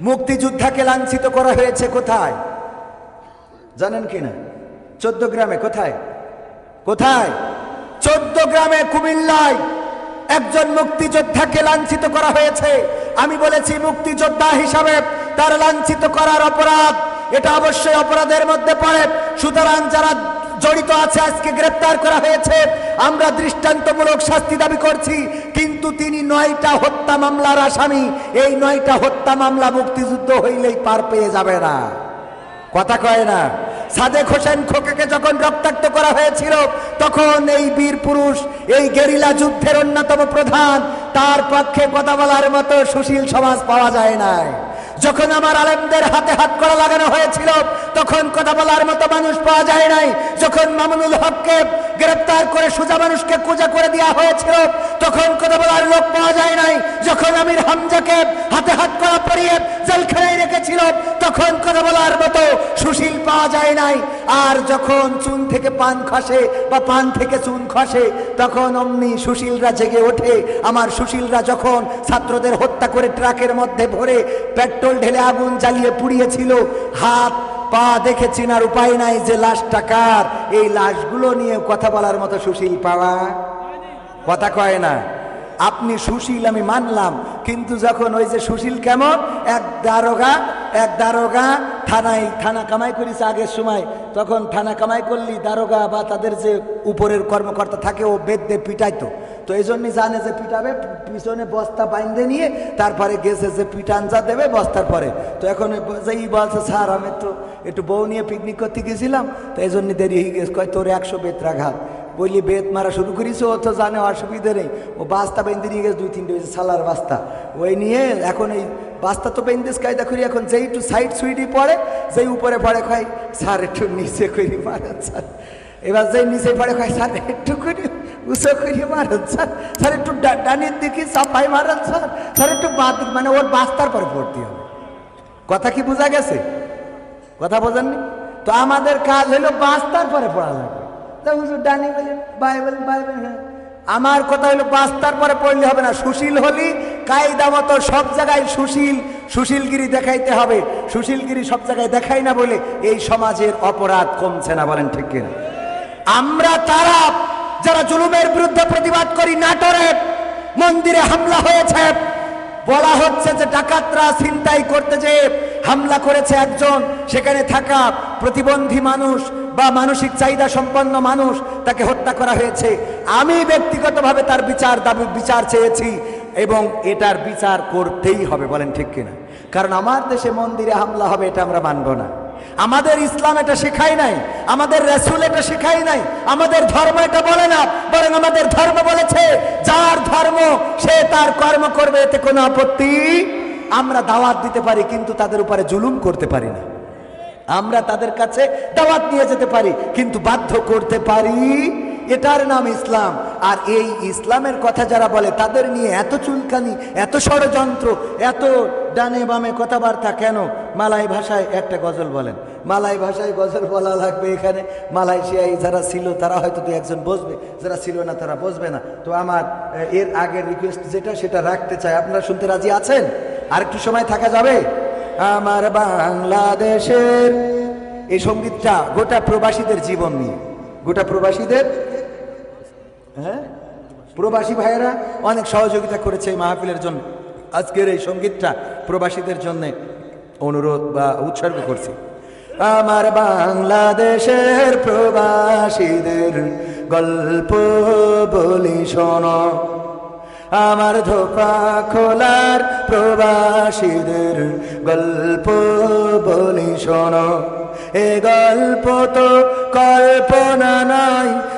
মুক্তিযোদ্ধাকে লাঞ্ছিত করা হয়েছে কোথায়? জানেন কি না? চোদ্দ গ্রামে কোথায়? কোথায়? চোদ্দ গ্রামে কুমিল্লায় একজন মুক্তিযোদ্ধাকে লাঞ্ছিত করা হয়েছে। আমি বলেছি মুক্তিযোদ্ধা হিসাবে তার লাঞ্ছিত করার অপরাধ, এটা অবশ্যই অপরাধের মধ্যে পড়ে। সুতরাং যারা জড়িত আছে, আজকে গ্রেপ্তার করা হয়েছে। আমরা দৃষ্টান্তমূলক শাস্তি দাবি করছি, কিন্তু তিনি নয়টা হত্যা মামলার আসামি। এই নয়টা হত্যা মামলা মুক্তিযুদ্ধ হইলেই পার পেয়ে যাবে না। কথা কয় না? সাদেক হোসেন খোকাকে যখন রক্তাক্ত করা হয়েছিল, তখন এই বীর পুরুষ, এই গেরিলা যুদ্ধের অন্যতম প্রধান, তার পক্ষে কথা বলার মতো সুশীল সমাজ পাওয়া যায় নাই। যখন আমার আলেমদের হাতে হাত করা লাগানো হয়েছিল তখন কথা বলার মতো মানুষ পাওয়া যায় নাই। যখন মামুনুল হককে গ্রেপ্তার করে সোজা মানুষকে পূজা করে দেওয়া হয়েছিল, তখন কথা বলার লোক পাওয়া যায় নাই। যখন আমির হামজাকে হাতে হাত করা পরিয়ে জেলখানায় রেখেছিল, তখন কথা বলার মতো সুশীল পাওয়া যায় নাই। আর যখন চুন থেকে পান খসে বা পান থেকে চুন খসে, তখন অমনি সুশীলরা জেগে ওঠে। আমার সুশীলরা যখন ছাত্রদের হত্যা করে ট্রাকের মধ্যে ভরে পেট্রোল ঢেলে আগুন জ্বালিয়ে পুড়িয়েছিল, হাত পা দেখে চিনার উপায় নাই যে লাশটা কার। এই লাশগুলো নিয়ে কথা বলার মতো সুশীল পাওয়া। কথা কয় না। আপনি সুশীল, আমি মানলাম। কিন্তু যখন ওই যে সুশীল কেমন? এক দারোগা এক দারোগা থানায় থানা কামাই করিস আগের সময়। তখন থানা কামাই করলি দারোগা বা তাদের যে উপরের কর্মকর্তা থাকে, ও বেদে পিটাইতো। তো এই জন্যই জানে যে পিটাবে, পিছনে বস্তা বাইন্ধে নিয়ে তারপরে গেছে যে পিটান দেবে বস্তার পরে। তো এখন যেই বলছে, স্যার, আমি একটু একটু বউ নিয়ে পিকনিক করতে গেছিলাম, তো এই জন্য দেরি হয়ে গেছে। কয়, তোর একশো বেত্রাঘাত। বললি, বেত মারা শুরু করিস, ও তো জানে অসুবিধে নেই। ও বাস্তা বেঁধে নিয়ে গেছে, দুই, তিনটে হয়েছে, সালার বাস্তা। ওই নিয়ে এখন এই বাস্তা তো বেঁধেস কায়দা করি, এখন যেই একটু সাইড সুইডি পড়ে, যেই উপরে পড়ে খাই স্যার, একটু নিচে করি মারেন স্যার। এবার যেই নিচে পড়ে খাই স্যার, একটু করি, উঁচু করি মারেন স্যার। স্যার, একটু ডানের দিকে চাপাই মারেন স্যার। স্যার, একটু বাদ মানে ওর বাস্তার পরে পড়তে হবে। কথা কি বোঝা গেছে? কথা বোঝেননি? তো আমাদের কাজ হলো বাস্তার পরে পড়া লাগবে। তা হুজুর ডানি বলে বাইবেল বাইবেল হ্যাঁ। আমার কথা হলো বাস্তার পরে পড়লে হবে না। সুশীল হলি কায়দা মতো সব জায়গায় সুশীল সুশীলগিরি দেখাইতে হবে। সুশীলগিরি সব জায়গায় দেখাই না বলে এই সমাজের অপরাধ কমছে না বলেন ঠিক কিনা? আমরা তারা যারা জুলুমের বিরুদ্ধে প্রতিবাদ করি নাটোরে মন্দিরে হামলা হয়েছে। বলা হচ্ছে যে ডাকাতরা ছিনতাই করতে যে হামলা করেছে একজন, সেখানে থাকা প্রতিবন্ধী মানুষ বা মানসিক চাহিদা সম্পন্ন মানুষ তাকে হত্যা করা হয়েছে। আমি ব্যক্তিগতভাবে তার বিচার দাবি, বিচার চেয়েছি এবং এটার বিচার করতেই হবে, বলেন ঠিক কিনা? কারণ আমার দেশে মন্দিরে হামলা হবে, এটা আমরা মানব না। আমাদের ইসলাম এটা শেখাই নাই, আমাদের রেসুল এটা শেখাই নাই, আমাদের ধর্ম এটা বলে না, বরং আমাদের ধর্ম বলেছে, যার ধর্ম সে তার কর্ম করবে, এতে কোনো আপত্তি আমরা দাওয়াত দিতে পারি, কিন্তু তাদের উপরে জুলুম করতে পারি না। আমরা তাদের কাছে দাওয়াত নিয়ে যেতে পারি, কিন্তু বাধ্য করতে পারি এটার নাম ইসলাম। আর এই ইসলামের কথা যারা বলে, তাদের নিয়ে এত চুলকানি, এত ষড়যন্ত্র, এত ডানে বামে কথাবার্তা কেন? মালাই ভাষায় একটা গজল বলেন। মালাই ভাষায় গজল বলা লাগবে এখানে। মালয়েশিয়ায় যারা ছিল, তারা হয়তো দু একজন বসবে। যারা ছিল না, তারা বসবে না। তো আমার এর আগের রিকোয়েস্ট যেটা, সেটা রাখতে চাই। আপনারা শুনতে রাজি আছেন? আর একটু সময় থাকা যাবে? আমার বাংলাদেশের এই সঙ্গীতটা গোটা প্রবাসীদের জীবন নিয়ে। গোটা প্রবাসীদের হ্যাঁ? প্রবাসী ভাইয়েরা, অনেক সহযোগিতা করেছে এই মাহফিলের জন্য। আজকের এই সঙ্গীতটা প্রবাসীদের জন্য অনুরোধ বা উৎসর্গ করছি। আমার বাংলাদেশের প্রবাসীদের গল্প বলি শোনো। আমার ধোপা খোলার প্রবাসীদের গল্প বলি শোন। এ গল্প তো কল্পনা নয়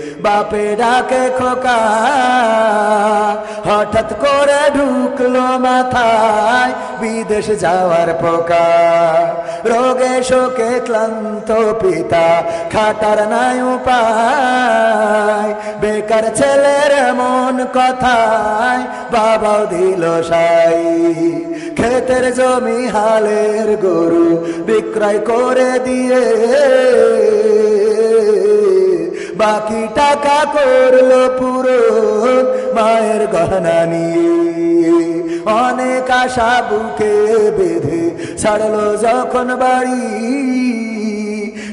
বাপে ডাকে খোকা? হঠাৎ করে ঢুকলো মাথায় বিদেশ যাওয়ার পোকা। রোগে, শোকে ক্লান্ত পিতা, খাটার নাই উপায়। বেকার ছেলের মন কথায় বাবাও দিল সাই। ক্ষেতের জমি, হালের গরু বিক্রয় করে দিয়ে বাকি টাকা করল পুরো মায়ের গহনা নিয়ে। অনেক আশা বুকে বেঁধে ছাড়লো যখন বাড়ি।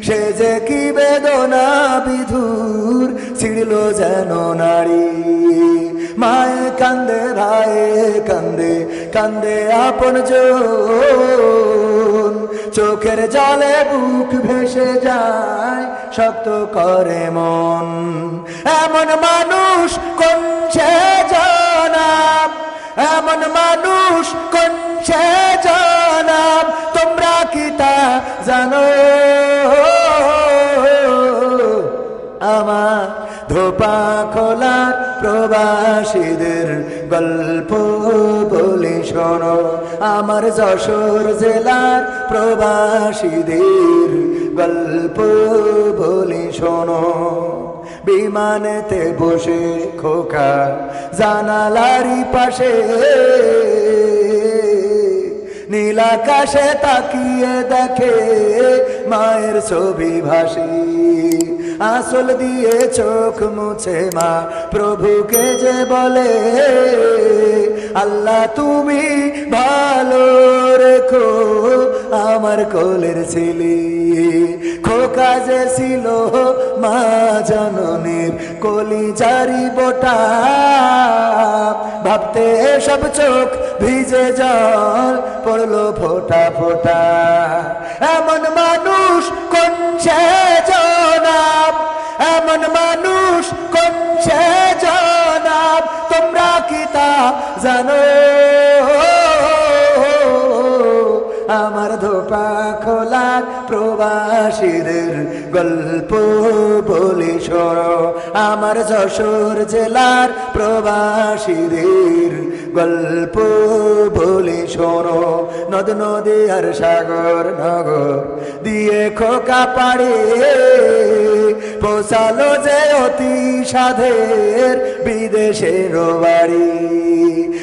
সে যে কি বেদনা বিধুর ছিড়ল যেন নারী। মায়ে কান্দে ভাইয়ে কান্দে কান্দে আপন জন চোখের জলে বুক ভেসে যায়, শক্ত করে মন। এমন মানুষ কোন সে জনাব, এমন মানুষ কোন সে জনাব, তোমরা কি তা জানো? আমার ধোপা খোলার প্রবাসীদের গল্প বলে শোনো। আমার যশোর জেলার প্রবাসীদের গল্প বলে শোনো। বিমানেতে বসে খোকা জানালারি পাশে। নীলাকাশে তাকিয়ে দেখে মায়ের ছবি ভাসি। আসল দিয়ে চোখ মুছে মা, প্রভুকে যে বলে, আল্লাহ, তুমি ভালো রেখো আমার কোলের ছিলি। খোকা যে ছিল মা জননীর কলি জারি বোটা, ভাবতে সব চোখ ভিজে জল পড়ল ফোটা ফোটা। এমন মানুষ কোন জানো, আমার ধোপা খোলার প্রবাসীদের গল্প বলি শোনো। আমার যশোর জেলার প্রবাসীদের গল্প বলি শোনো। নদ, নদী আর সাগর, নগর দিয়ে খোকা পাড়ে পোষালো যে অতি সাধের বিদেশের বাড়ি।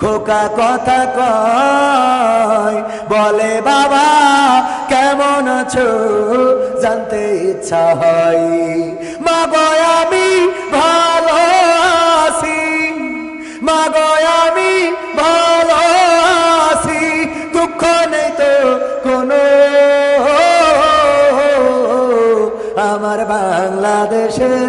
খোকা কথা কয়, বলে, বাবা, কেমন আছো? জানতে ইচ্ছা হয়। মা গয় আমি ভালো আছি। মা গয় আমি ভালো আছি। দুঃখ নেই তো কোনো। আমার বাংলাদেশের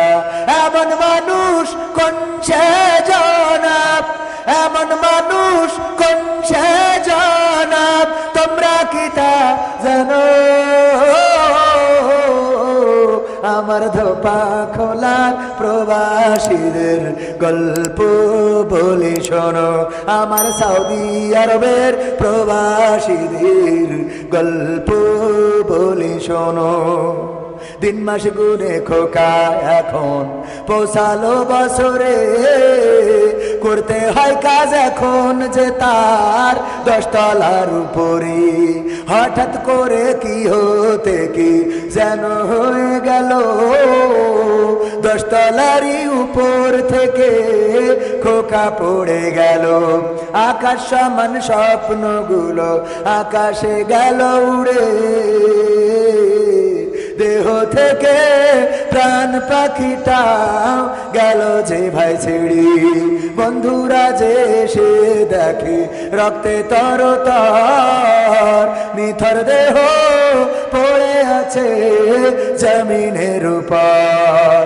আমার ধোপা খোলার প্রবাসীদের গল্প বলি শোনো। আমার সৌদি আরবের প্রবাসীদের গল্প বলি শোনো। দিন মাস গুনে খোকা এখন পোষালো বছরে। করতে হয় কাজ এখন যে তার দশতলার উপরে হঠাৎ করে কি হতে কি যেন হয়ে গেল? দশতলারি উপর থেকে খোকা পড়ে গেল। আকাশ সমান স্বপ্নগুলো আকাশে গেল উড়ে। দেহ থেকে প্রাণ পাখিটা গেল যে ভাই ছিড়ি। বন্ধুরা যে এসে দেখে রক্তে তর তর নিথর দেহ পড়ে আছে জমিনের উপর।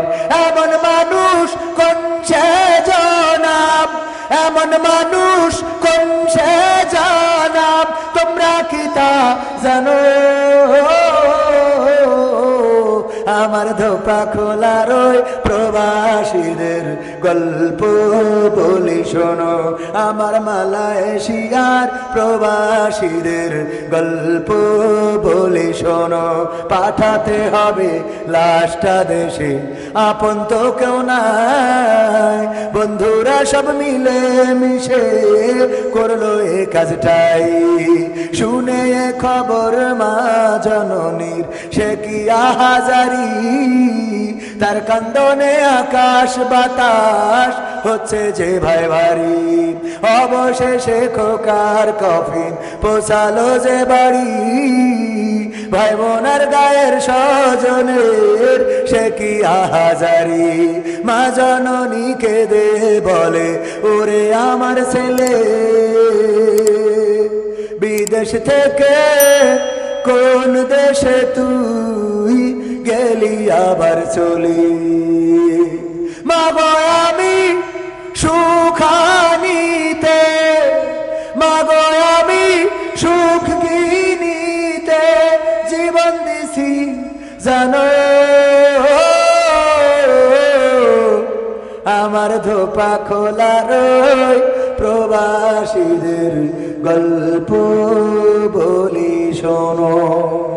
এমন মানুষ কোন সে জনাব? এমন মানুষ কোন সে জানাব? তোমরা কি তা জানো? আমার ধোপা খোলার ওই প্রবাসীদের গল্প বলি শোনো। আমার মালয়েশিয়ার প্রবাসীদের গল্প বলি শোনো। পাঠাতে হবে লাশটা দেশে, আপন তো কেউ নাই। বন্ধুরা সব মিলে মিশে করল এ কাজটাই। শুনে খবর মা জননীর, সে কি আহাজারি তার কান্দনে আকাশ বাতাস হচ্ছে যে ভাই ভারি। অবশেষে খোকার কফিন পোষালো যে বাড়ি। ভাই বোনার গায়ের স্বজনের সে কি আহাজারি। মা জননী দে বলে, ওরে আমার ছেলে, বিদেশ থেকে কোন দেশে তুই গেলি আবার চলি। মাগো আমি সুখানিতে। মাগো আমি সুখ কিনিতে। জীবন দিছি জানো। আমার ধোপা খোলা ওই প্রবাসীদের গল্প বলি শোনো।